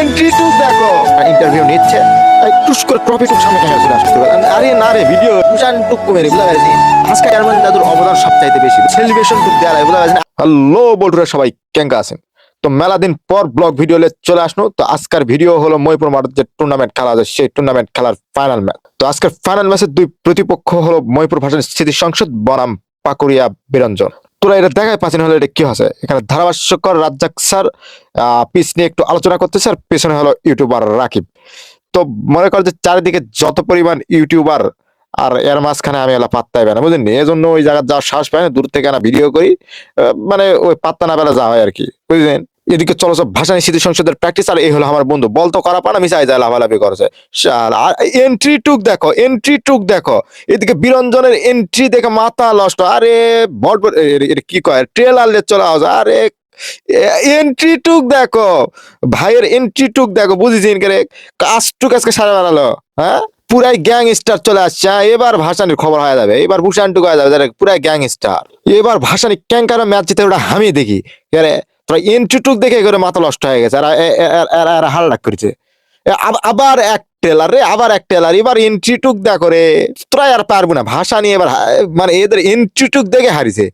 Entry two দেখো। Interview নিচ্ছে। এই টুস করে ট্রফি টুক সামনে কেন চলে আসতে আরে না রে ভিডিও টুসান টুক কমে রে বুঝা গেছি? আজকে চেয়ারম্যান দাদুর অবদান সবচাইতে বেশি। সেলিব্রেশন টুক দেওয়া লাগে বুঝা গেছে হ্যালো বন্ধুরা, সবাই কেঙ্কা আছেন? তো মেলা দিন পর ব্লগ ভিডিও চলে আসলো তো আজকের ভিডিও হলো ময়পুর মাঠের যে টুর্নামেন্ট খেলা আছে, সেই টুর্নামেন্ট খেলার ফাইনাল ম্যাচ তো আজকের ফাইনাল ম্যাচের দুই প্রতিপক্ষ হলো ময়পুর ভাষার স্মৃতি সংসদ বনাম পাকুড়িয়া বিরঞ্জন। তোরা এটা দেখায় পাচ্ছেন হলে এটা কি হচ্ছে এখানে ধারাভাষ্যকর রাজ্জাক স্যার পিস নিয়ে একটু আলোচনা করতেছে, আর পেছনে হলো ইউটিউবার রাকিব। তো মনে কর যে চারিদিকে যত পরিমাণ ইউটিউবার, আর এর মাঝখানে আমি এলা পাত্তাই পাই না বুঝলেন এই জন্য ওই জায়গায় যাওয়ার সাহস পাই না, দূর থেকে না ভিডিও করি মানে ওই পাত্তা না বেলা যাওয়া হয় আর কি বুঝলেন এদিকে চলো সব ভাষা স্মৃতি সংসদের প্র্যাকটিস আর এই হলো আমার বন্ধু। বল তো করা পান আমি চাই যায় লাভালাভি করেছে। আর এন্ট্রি টুক দেখো এন্ট্রি টুক দেখো। এদিকে বিরঞ্জনের এন্ট্রি দেখে মাথা নষ্ট। আরে বট কি কয়? ট্রেলার চলে আসে। আরে এন্ট্রি টুক দেখো। ভাইয়ের এন্ট্রি টুক দেখো বুঝেছেন কে কাজ টুক আজকে সারা বানালো হ্যাঁ? পুরাই গ্যাং স্টার চলে আসছে। হ্যাঁ, এবার ভাসানির খবর হয়ে যাবে। এবার ভূষণ টুক হয়ে যাবে। পুরাই গ্যাং স্টার এবার ভাসানি ক্যাঙ্কার ম্যাচ জিতে ওটা আমি দেখি। এরে তোরা এন্ট্রি টুক দেখে করে মাথা নষ্ট হয়ে গেছে। আর হাল ডাক করেছে। আবার এক টেলার রে, আবার এক টেলার এবার এন্ট্রি টুক করে তোরা আর পারব না। ভাষা নিয়ে এবার মানে এদের এন্ট্রি টুক দেখে হারিছে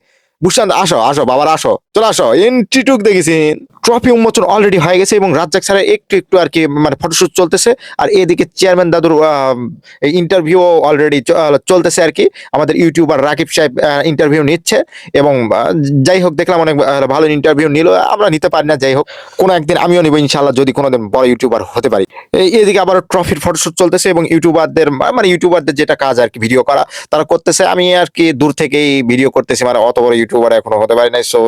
বুঝছেন আসো আসো, বাবার, আসো। চলে আসো। এন্ট্রি টুক দেখেছেন ট্রফি উন্মোচন অলরেডি হয়ে গেছে এবং রাজ্জাক স্যারের একটু একটু আর কি মানে ফটোশুট চলতেছে। আর এদিকে চেয়ারম্যান দাদুর ইন্টারভিউ অলরেডি চলতেছে আর কি। আমাদের ইউটিউবার রাকিব সাহেব ইন্টারভিউ নিচ্ছে এবং যাই হোক দেখলাম অনেক ভালো ইন্টারভিউ নিল। আমরা নিতে পারি না, যাই হোক। কোনো একদিন আমিও নিব ইনশাল্লাহ যদি কোনোদিন বড় ইউটিউবার হতে পারি। এদিকে আবার ট্রফির ফটোশুট চলতেছে এবং ইউটিউবারদের মানে ইউটিউবারদের যেটা কাজ আর কি ভিডিও করা, তারা করতেছে। আমি আর কি দূর থেকেই ভিডিও করতেছি মানে অত বড় ইউটিউবার এখনও হতে পারি নাই সো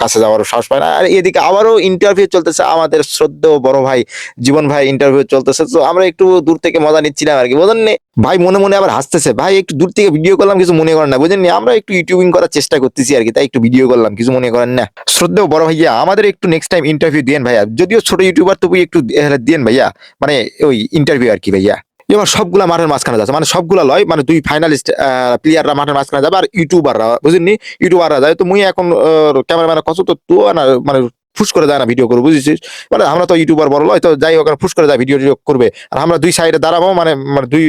কাছে যাওয়ার সাহস পায় না। আর এদিকে আবারও ইন্টারভিউ চলতেছে আমাদের শ্রদ্ধেয় বড় ভাই, জীবন ভাই ইন্টারভিউ চলতেছে। তো আমরা একটু দূর থেকে মজা নিচ্ছিলাম আর কি। বুঝলেন নি? ভাই মনে মনে আবার হাসতেছে। ভাই একটু দূর থেকে ভিডিও করলাম, কিছু মনে করেন না। বুঝলেন নি? আমরা একটু ইউটিউবিং করার চেষ্টা করতেছি আর কি। তাই একটু ভিডিও করলাম, কিছু মনে করেন না। শ্রদ্ধেয় বড় ভাইয়া, আমাদের একটু নেক্সট টাইম ইন্টারভিউ দিয়েন ভাইয়া। যদিও ছোট ইউটিউবার তবু একটু দিয়েন ভাইয়া। মানে ওই ইন্টারভিউ আর কি ভাইয়া। এবার সবগুলা মাঠের মাঝখানে যাচ্ছে। মানে সবগুলা লয় মানে দুই ফাইনালিস্ট প্লেয়াররা মাঠের মাঝখানে যাবে আর ইউটিউবাররা বুঝলি ইউটিউবাররা যায়। তো মুই এখন ক্যামেরাম্যানের কত তো তো না মানে ফুস করে যায় না ভিডিও করব, বুঝেছিস? মানে আমরা তো ইউটিউবার বড় লয়, তো যাই হোক ফুস করে যায় ভিডিও টিডিও করবে। আর আমরা দুই সাইডে দাঁড়াবো মানে মানে দুই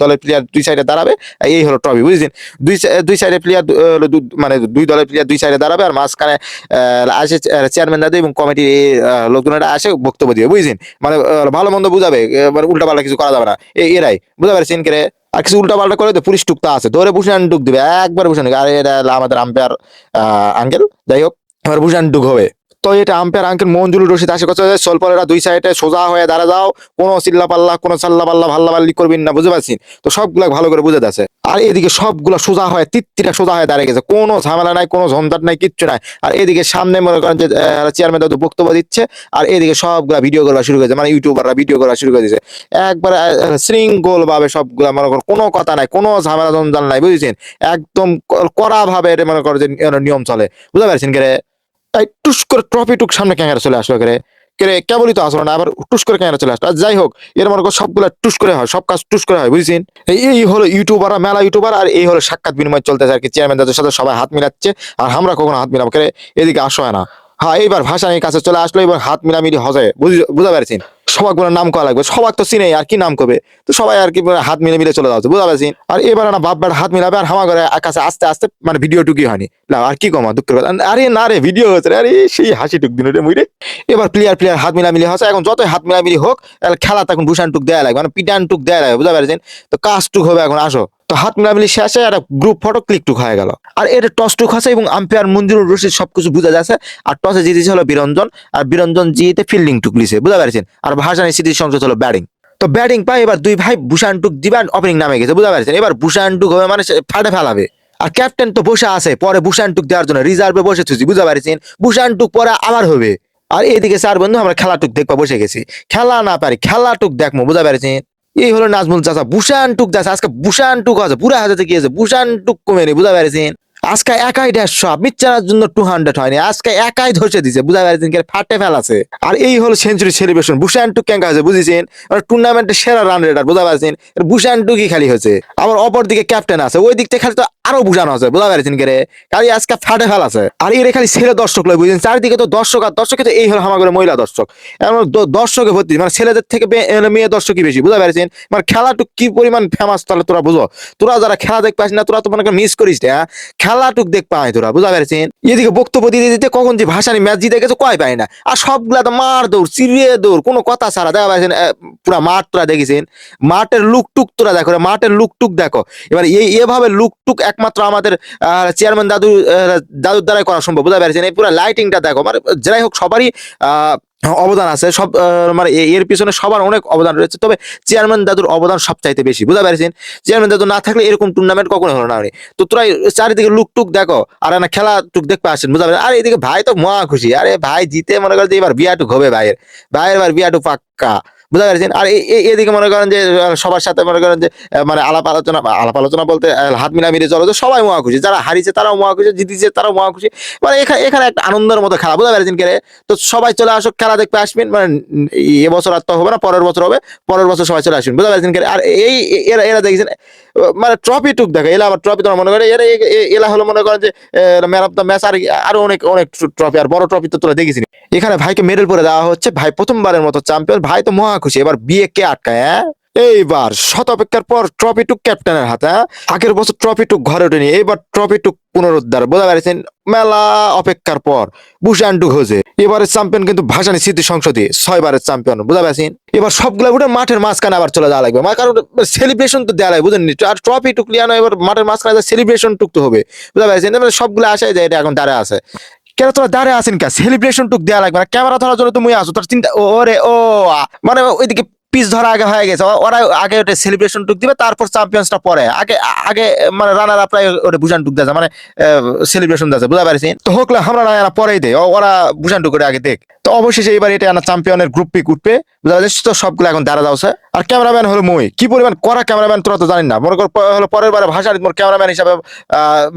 দলের প্লেয়ার দুই সাইডে দাঁড়াবে, এই হলো ট্রফি বুঝেছেন দুই দুই সাইডে প্লেয়ার মানে দুই দলের প্লেয়ার দুই সাইডে দাঁড়াবে, আর মাঝখানে আসে চেয়ারম্যান দাদু এবং কমিটির লোকজনেরা আসে বক্তব্য দিয়ে বুঝছেন মানে ভালো মন্দ বুঝাবে মানে উল্টা পাল্টা কিছু করা যাবে না। এরাই, বুঝতে পারছেন কে আর কিছু উল্টা পাল্টা করে তো পুলিশ টুকতা আছে, ধরে ভূষণ টুক দিবে, একবার ভূষণ আর, এটা আমাদের আম্পায়ার আঙ্কেল যাই হোক, এবার ভূষণ টুক হবে। তো এটা আম্পায়ার আঙ্কেল মঞ্জুরুল রশিদ আসে কথা সলপলেরা দুই সাইডে সোজা হয়ে দাঁড়া যাও, কোনো চিল্লা পাল্লা, কোনো চাল্লা পাল্লা, ভাল্লা পাল্লি করবেন না, বুঝতে পারছেন? তো সবগুলা ভালো করে বুঝে যাচ্ছে। আর এদিকে সবগুলা সোজা হয়ে, তিত্তিরা সোজা হয়ে দাঁড়িয়ে গেছে, কোনো ঝামেলা নাই, কোনো ঝঞ্ঝাট নাই, কিচ্ছু নাই। আর এদিকে সামনে মনে করেন যে চেয়ারম্যান দাদু বক্তব্য দিচ্ছে, আর এদিকে সবগুলা ভিডিও করা শুরু করেছে মানে ইউটিউবাররা ভিডিও করা শুরু করে দিয়েছে। একবার শৃঙ্খল ভাবে সবগুলা মনে করো কোনো কথা নাই, কোনো ঝামেলা জঞ্জাল নাই, বুঝেছেন? একদম কড়া ভাবে এটা মনে করো যে নিয়ম চলে, বুঝতে পারছেন কে? এই টুস করে ট্রফি টুক সামনে ক্যাঙ্গারা চলে আসলো করে কেবলই তো আসলো না, আবার টুস করে ক্যামেরা চলে আসলো। আর যাই হোক, এর মনে করো সবগুলা টুস করে হয়, সব কাজ টুস করে হয়, বুঝছেন? এই হলো ইউটিউবার, মেলা ইউটিউবার, আর এই হলো সাক্ষাৎ বিনিময় চলতেছে আর কি। চেয়ারম্যান দাদের সাথে সবাই হাত মিলাচ্ছে, আর আমরা কখনো হাত মিলাবো। কে এদিকে আসো না। হ্যাঁ এইবার ভাষানির কাছে চলে আসলো এবার হাত মিলামিলি হজে। বুঝ- পারছেন? কোনো নাম করা লাগবে। সবাই তো চিনে আর কি নাম করবে? তো সবাই আর কি হাত মিলে মিলে চলে যাচ্ছে বুঝতে পারছেন? আর এবার না বাপ হাত মিলাবে, আর হামা করে কাছে আস্তে আস্তে মানে ভিডিও টুকি হয়নি। আর কি কমা দুঃখের কথা? আরে না রে ভিডিও হয়েছে আরে সেই হাসি টুক দিন রে এবার প্লেয়ার প্লেয়ার হাত মিলামিলি হচ্ছে, এখন যতই হাত মিলামিলি হোক খেলা তখন ভূষণ টুক দেয়া লাগে মানে পিটান টুক দেয়া লাগে বুঝতে পারছেন? তো কাজ টুক হবে এখন, আসো। তো হাত মিলামিলি শেষে একটা গ্রুপ ফটো ক্লিক টুক হয়ে গেল। আর এটা টস টুক আছে এবং আম্পায়ার মঞ্জুরুর রশিদ সবকিছু বুঝা যাচ্ছে। আর টসে জিতেছে হলো বিরঞ্জন। আর বিরঞ্জন জিতে ফিল্ডিং টুক লিছে বুঝতে পারছেন? আর ভাষানি স্মৃতির সংসদ হলো ব্যাটিং তো ব্যাটিং পাই এবার দুই ভাই ভূষণ টুক দিবার ওপেনিং নামে গেছে, বুঝতে পারছেন? এবার ভূষণ টুক হবে মানে ফাটে ফেলাবে। আর ক্যাপ্টেন তো বসে আছে, পরে ভূষণ টুক দেওয়ার জন্য রিজার্ভে বসে থুছি বুঝা পারছেন? ভূষণ টুক পরে আবার হবে। আর এদিকে চার বন্ধু, আমরা খেলা টুক দেখবা, বসে গেছি। খেলা না পারি, খেলা টুক দেখব বুঝা পারছেন? এই হলো নাজমুল চাচা বুসান টুক যাচ্ছে আজকে বুসান টুক আছে, পুরা হাজাতে কি আছে বুসান টুক কমে নেই, বুঝা পারছেন আজকে একাই দেড়শো মিচ্ছার জন্য টু হান্ড্রেড হয়নি। আজকে একাই ধসে দিছে, বুঝা পারছেন কি ফাটে ফেলাছে। আর এই হলো সেঞ্চুরি সেলিব্রেশন বুশান টুক ক্যাঙ্কা হয়েছে, বুঝেছেন? টুর্নামেন্টের সেরা রান রেডার বুঝা পারছেন বুশান টুকি খালি হয়েছে? আবার অপর দিকে ক্যাপ্টেন আছে, ওই দিক থেকে খালি তো আরও বুঝানো আছে, বুঝা পারছেন কে খালি আজকে ফাটে ফেলাছে। আর এর খালি ছেলে দর্শক লয়, বুঝছেন? চারিদিকে তো দর্শক, আর দর্শকে তো এই হলো হামাগরে মহিলা দর্শক। এমন দর্শকে ভর্তি মানে ছেলেদের থেকে মেয়ে দর্শকই বেশি, বুঝা পারছেন মানে খেলাটুক কি পরিমাণ ফেমাস তাহলে তোরা বুঝো। তোরা যারা খেলা দেখতে পাস না, তোরা তো মনে মিস করিস না খেলাটুক দেখ পাই তোরা, বুঝা পারছেন? এদিকে বক্তব্য দিতে দিতে কখন যে ভাসানি ম্যাচ জিতে গেছে কয় পাই না। আর সবগুলা তো মার দৌড় চিরিয়ে দৌড়, কোনো কথা ছাড়া, দেখা পাচ্ছেন পুরা মাঠ তোরা দেখেছেন। মাঠের লুকটুক তোরা দেখো মাঠের লুকটুক দেখো। এবার এই, এভাবে লুকটুক একমাত্র আমাদের চেয়ারম্যান দাদু দাদুর দ্বারাই করা সম্ভব বুঝতে পেরেছেন? এই পুরো লাইটিংটা দেখো মানে যাই হোক, সবারই অবদান আছে। সব মানে এর পিছনে সবার অনেক অবদান রয়েছে। তবে চেয়ারম্যান দাদুর অবদান সব চাইতে বেশি। বুঝতে পেরেছেন? চেয়ারম্যান দাদু না থাকলে এরকম টুর্নামেন্ট কখনো হলো না তো তোরা চারিদিকে লুক টুক দেখো, আর না খেলা টুক দেখতে আসেন বুঝা পেরেছেন? আর এদিকে ভাই তো মহা খুশি। আরে ভাই জিতে মনে করছে এবার বিয়াটুক হবে ভাইয়ের। ভাইয়ের এবার বিয়াটুক পাক্কা। বুঝতে গেছেন আর এদিকে মনে করেন যে সবার সাথে মনে করেন যে মানে আলাপ আলোচনা আলাপ আলোচনা বলতে হাত মিলামিলি চলো সবাই মহা খুশি। যারা হারিয়েছে তারাও মহা খুশি, জিতেছে তারাও মহা খুশি। মানে এখানে এখানে একটা আনন্দের মতো খেলা, বুঝা গেছেন কে তো সবাই চলে আসো খেলা দেখতে আসবেন মানে এবছর আর তো হবে না, পরের বছর হবে, পরের বছর সবাই চলে আসবেন, বুঝা গেছেন কে আর এই এরা এরা দেখেছেন মানে ট্রফি টুক দেখে, এলা আবার ট্রফি তোমার মনে করে, এরা এলা হলো মনে করেন যে ম্যান অফ দ্য ম্যাচ আর আরও অনেক অনেক ট্রফি আর বড় ট্রফি তো তোরা দেখিস এখানে ভাইকে মেডেল পরে দেওয়া হচ্ছে, ভাই প্রথমবারের মতো চ্যাম্পিয়ন ভাই তো মহা খুশি, এবার বিয়ে কে আটকায় হ্যাঁ? এইবার শত অপেক্ষার পর ট্রফি টুক ক্যাপ্টেনের হাতে হ্যাঁ? আগের বছর ট্রফি টুক ঘরে ওঠেনি এবার ট্রফি টুক পুনরুদ্ধার, বোঝা পারছেন মেলা অপেক্ষার পর, বুশান টুক হয়েছে। এবারের চ্যাম্পিয়ন কিন্তু ভাসানি স্মৃতি সংসদে ছয়বারের চ্যাম্পিয়ন বুঝা পারছেন এবার সবগুলা উঠে মাঠের মাঝখানে আবার চলে যাওয়া লাগবে। কারণ সেলিব্রেশন তো দেওয়া লাগবে বুঝলেন আর ট্রফি টুক লিয়ানো এবার মাঠের মাঝখানে সেলিব্রেশন টুক তো হবে, বুঝা পারছেন সবগুলো আশায় যায়, এটা এখন দাঁড়ায় আছে। কেন তোরা দাঁড়িয়ে আছেন কে? সেলিব্রেশন টুক দেওয়া লাগবে না। ক্যামেরা ধরার জন্য তুমি আসো তোর চিন্তা ওরে, ও মানে ওইদিকে পিস ধরা আগে হয়ে গেছে। ওরা আগে ওটা সেলিব্রেশন টুক দিবে, তারপর চ্যাম্পিয়ন্সটা পরে। আগে আগে মানে রানার প্রায় ওটা বুঝান টুক দেয় মানে সেলিব্রেশন দেয়, বুঝা পারছি? তো হোক আমরা না পরেই দেয়। ওরা বুঝান টুক করে আগে দেখ। তো অবশেষে এবার এটা আনা চ্যাম্পিয়নের গ্রুপ পিক উঠবে তো সবগুলো এখন দাঁড়া যাচ্ছে আর ক্যামেরাম্যান হলো মই কি পরিমাণ করা ক্যামেরাম্যান তোরা তো জানি না মনে কর হলো পরের বারে ভাষার মোর ক্যামেরাম্যান হিসাবে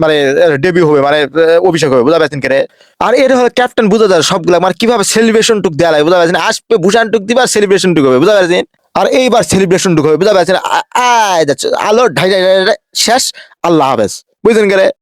মানে ডেবিউ হবে মানে অভিষেক হবে বুঝা পারছেন কে আর এর হলো ক্যাপ্টেন বুঝা যায় সবগুলো মানে কীভাবে সেলিব্রেশন টুক দেওয়া লাগে বুঝা পারছেন আসবে ভূষান টুক দিবা সেলিব্রেশন টুক হবে বুঝা পারছেন আর এইবার সেলিব্রেশন টুক হবে বুঝা পারছেন আয় আলো ঢাই শেষ আল্লাহ হাফেজ বুঝলেন কে